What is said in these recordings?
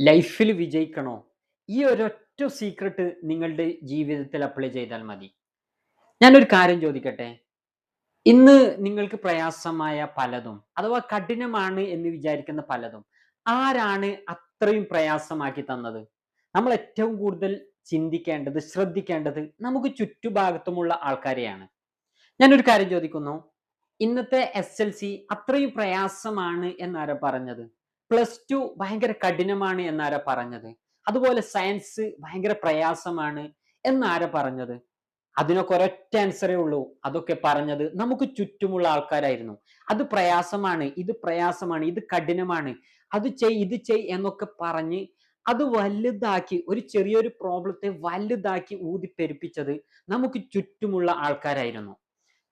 ലൈഫിൽ വിജയിക്കണോ? ഈ ഒരൊറ്റ സീക്രട്ട് നിങ്ങളുടെ ജീവിതത്തിൽ അപ്ലൈ ചെയ്താൽ മതി. ഞാനൊരു കാര്യം ചോദിക്കട്ടെ? ഇന്ന് നിങ്ങൾക്ക് പ്രയാസമായ പലതും അഥവാ കഠിനമാണ് എന്ന് വിചാരിക്കുന്ന പലതും ആരാണ് അത്രയും പ്രയാസമാക്കി തന്നത്? നമ്മൾ ഏറ്റവും കൂടുതൽ ചിന്തിക്കേണ്ടത് ശ്രദ്ധിക്കേണ്ടത് നമുക്ക് ചുറ്റുഭാഗത്തുമുള്ള ആൾക്കാരെയാണ്. ഞാനൊരു കാര്യം ചോദിക്കുന്നു. ഇന്നത്തെ എസ് എൽ സി അത്രയും പ്രയാസമാണ് എന്നാരാ പറഞ്ഞത്? പ്ലസ് ടു ഭയങ്കര കഠിനമാണ് എന്നാരാ പറഞ്ഞത്? അതുപോലെ സയൻസ് ഭയങ്കര പ്രയാസമാണ് എന്നാരാ പറഞ്ഞത്? അതിനൊക്കെ ഒരൊറ്റ ആൻസറേ ഉള്ളൂ. അതൊക്കെ പറഞ്ഞത് നമുക്ക് ചുറ്റുമുള്ള ആൾക്കാരായിരുന്നു. അത് പ്രയാസമാണ് ഇത് പ്രയാസമാണ് ഇത് കഠിനമാണ് അത് ചെയ് ഇത് ചെയ് എന്നൊക്കെ പറഞ്ഞ് അത് വലുതാക്കി ഒരു ചെറിയൊരു പ്രോബ്ലത്തെ വലുതാക്കി ഊതിപ്പെരുപ്പിച്ചത് നമുക്ക് ചുറ്റുമുള്ള ആൾക്കാരായിരുന്നു.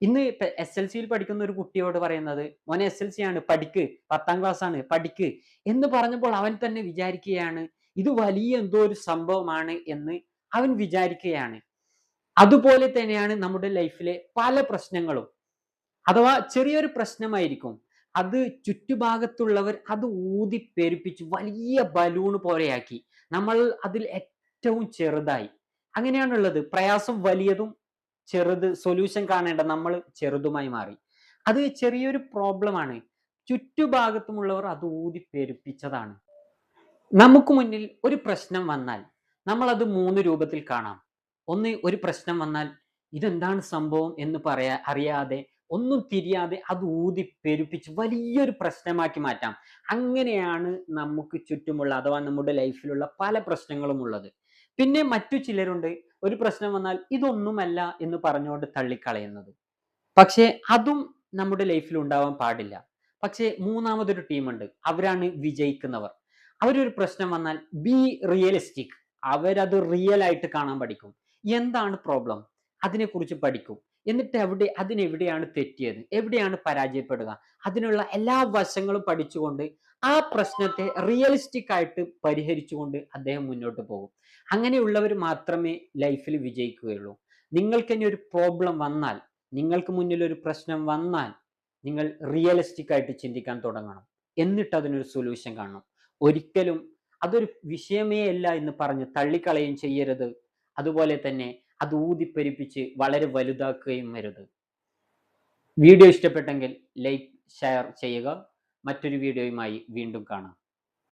ഇന്ന് എസ് എൽ സിയിൽ പഠിക്കുന്ന ഒരു കുട്ടിയോട് പറയുന്നത് മോനെ എസ് എൽ സി ആണ് പഠിക്ക് പത്താം ക്ലാസ് ആണ് പഠിക്ക് എന്ന് പറഞ്ഞപ്പോൾ അവൻ തന്നെ വിചാരിക്കുകയാണ് ഇത് വലിയ എന്തോ ഒരു സംഭവമാണ് എന്ന് അവൻ വിചാരിക്കുകയാണ്. അതുപോലെ തന്നെയാണ് നമ്മുടെ ലൈഫിലെ പല പ്രശ്നങ്ങളും. അഥവാ ചെറിയൊരു പ്രശ്നമായിരിക്കും അത് ചുറ്റുഭാഗത്തുള്ളവർ അത് ഊതി പെരുപ്പിച്ച് വലിയ ബലൂൺ പോലെയാക്കി. നമ്മൾ അതിൽ ഏറ്റവും ചെറുതായി. അങ്ങനെയാണുള്ളത്. പ്രയാസം വലിയതും ചെറുത് സൊല്യൂഷൻ കാണേണ്ട നമ്മൾ ചെറുതുമായി മാറി. അത് ചെറിയൊരു പ്രോബ്ലമാണ് ചുറ്റുഭാഗത്തുമുള്ളവർ അത് ഊതി പെരുപ്പിച്ചതാണ്. നമുക്ക് മുന്നിൽ ഒരു പ്രശ്നം വന്നാൽ നമ്മൾ അത് മൂന്ന് രൂപത്തിൽ കാണാം. ഒന്ന് ഒരു പ്രശ്നം വന്നാൽ ഇതെന്താണ് സംഭവം എന്ന് പറയാ അറിയാതെ ഒന്നും തിരിയാതെ അത് ഊതി പെരുപ്പിച്ച് വലിയൊരു പ്രശ്നമാക്കി മാറ്റാം. അങ്ങനെയാണ് നമുക്ക് ചുറ്റുമുള്ള അഥവാ നമ്മുടെ ലൈഫിലുള്ള പല പ്രശ്നങ്ങളും ഉള്ളത്. പിന്നെ മറ്റു ചിലരുണ്ട്. ഒരു പ്രശ്നം വന്നാൽ ഇതൊന്നുമല്ല എന്ന് പറഞ്ഞുകൊണ്ട് തള്ളിക്കളയുന്നത്. പക്ഷേ അതും നമ്മുടെ ലൈഫിൽ ഉണ്ടാവാൻ പാടില്ല. പക്ഷേ മൂന്നാമതൊരു ടീമുണ്ട്. അവരാണ് വിജയിക്കുന്നവർ. അവരൊരു പ്രശ്നം വന്നാൽ ബി റിയലിസ്റ്റിക് അവരത് റിയൽ ആയിട്ട് കാണാൻ പഠിക്കും. എന്താണ് പ്രോബ്ലം അതിനെക്കുറിച്ച് പഠിക്കും. എന്നിട്ട് എവിടെ അതിനെവിടെയാണ് തെറ്റിയത്? എവിടെയാണ് പരാജയപ്പെടുക? അതിനുള്ള എല്ലാ വശങ്ങളും പഠിച്ചുകൊണ്ട് ആ പ്രശ്നത്തെ റിയലിസ്റ്റിക് ആയിട്ട് പരിഹരിച്ചുകൊണ്ട് അദ്ദേഹം മുന്നോട്ട് പോകും. അങ്ങനെയുള്ളവർ മാത്രമേ ലൈഫിൽ വിജയിക്കുകയുള്ളൂ. നിങ്ങൾക്ക് ഇനി ഒരു പ്രോബ്ലം വന്നാൽ നിങ്ങൾക്ക് മുന്നിൽ ഒരു പ്രശ്നം വന്നാൽ നിങ്ങൾ റിയലിസ്റ്റിക് ആയിട്ട് ചിന്തിക്കാൻ തുടങ്ങണം. എന്നിട്ട് അതിനൊരു സൊല്യൂഷൻ കാണണം. ഒരിക്കലും അതൊരു വിഷയമേ അല്ല എന്ന് പറഞ്ഞ് തള്ളിക്കളയും ചെയ്യരുത്. അതുപോലെ തന്നെ അത് ഊതിപ്പെരിപ്പിച്ച് വളരെ വലുതാക്കുകയും വരുത് വീഡിയോ ഇഷ്ടപ്പെട്ടെങ്കിൽ ലൈക്ക് ഷെയർ ചെയ്യുക. മറ്റൊരു വീഡിയോയുമായി വീണ്ടും കാണാം.